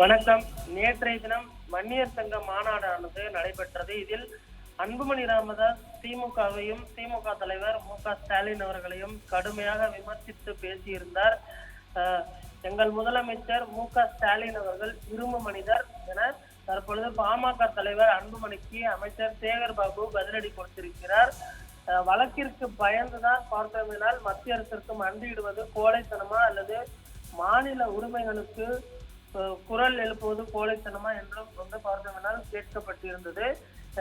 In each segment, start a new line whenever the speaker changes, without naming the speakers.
வணக்கம். நேற்றைய தினம் வன்னியர் சங்க மாநாடானது நடைபெற்றது. இதில் அன்புமணி ராமதாஸ் திமுகவையும் திமுக தலைவர் மு க ஸ்டாலின் அவர்களையும் கடுமையாக விமர்சித்து பேசியிருந்தார். எங்கள் முதலமைச்சர் மு க ஸ்டாலின் அவர்கள் இரும்பு மனிதர் என தற்பொழுது பாமக தலைவர் அன்புமணிக்கு அமைச்சர் சேகர் பாபு பதிலடி கொடுத்திருக்கிறார். வழக்கிற்கு பயந்துதான் பார்க்கவினால் மத்திய அரசிற்கு மண்டியிடுவது கோழைத்தனமா அல்லது மாநில உரிமைகளுக்கு குரல் எழுப்புவது கோழைத்தனமா என்றும் சொந்த பார்த்தோம்னால் கேட்கப்பட்டிருந்தது.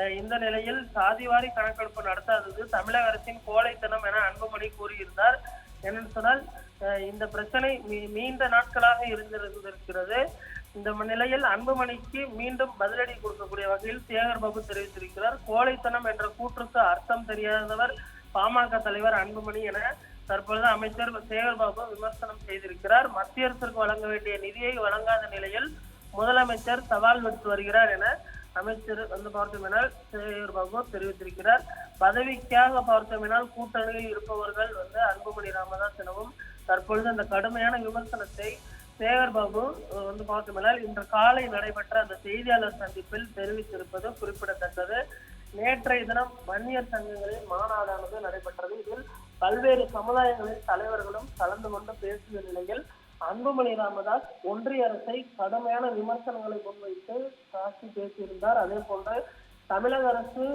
இந்த நிலையில் சாதிவாரி கணக்கெடுப்பு நடத்தாதது தமிழக அரசின் கோழைத்தனம் என அன்புமணி கூறியிருந்தார். என்னன்னு சொன்னால் இந்த பிரச்சனை மீ- நீண்ட நாட்களாக இருந்திருந்திருக்கிறது. இந்த நிலையில் அன்புமணிக்கு மீண்டும் பதிலடி கொடுக்கக்கூடிய வகையில் சேகர் பாபு தெரிவித்திருக்கிறார். கோழைத்தனம் என்ற கூற்றுக்கு அர்த்தம் தெரியாதவர் பாமக தலைவர் அன்புமணி என தற்பொழுது அமைச்சர் சேகர் பாபு விமர்சனம் செய்திருக்கிறார். மத்திய அரசுக்கு வழங்க வேண்டிய நிதியை வழங்காத நிலையில் முதலமைச்சர் சவால் விடுத்து வருகிறார் என அமைச்சர் வந்து பார்த்தோமெனால் சேகர் பாபு தெரிவித்திருக்கிறார். பதவிக்காக பார்த்தோமெனால் கூட்டணியில் இருப்பவர்கள் வந்து அன்புமணி ராமதாஸ் எனவும் தற்பொழுது அந்த கடுமையான விமர்சனத்தை சேகர் பாபு வந்து பார்த்தோமெனால் இன்று காலை நடைபெற்ற அந்த செய்தியாளர் சந்திப்பில் தெரிவித்திருப்பது குறிப்பிடத்தக்கது. நேற்றைய தினம் வன்னியர் சங்கங்களின் மாநாடானது நடைபெற்றது. இதில் பல்வேறு சமுதாயங்களின் தலைவர்களும் கலந்து கொண்டு பேசிய நிலையில் அன்புமணி ராமதாஸ் ஒன்றிய அரசை கடுமையான விமர்சனங்களை முன்வைத்து தாக்கி பேசியிருந்தார். அதே போன்று தமிழக அரசு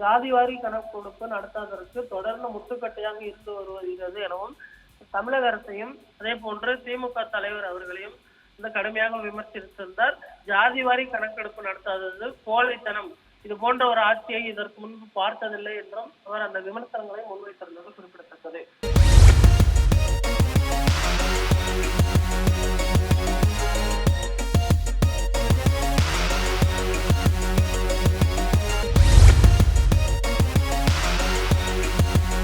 ஜாதிவாரி கணக்கெடுப்பு நடத்தாததற்கு தொடர்ந்து முட்டுக்கட்டையாக இருந்து வருகிறது எனவும் தமிழக அரசையும் அதே போன்று திமுக தலைவர் அவர்களையும் வந்து கடுமையாக விமர்சித்திருந்தார். ஜாதிவாரி கணக்கெடுப்பு நடத்தாதது கோழைத்தனம். இது போன்ற ஒரு ஆட்சியை இதற்கு முன்பு பார்த்ததில்லை என்றும் அவர் அந்த விமர்சனங்களை முன்வைத்திருந்தது குறிப்பிடத்தக்கது.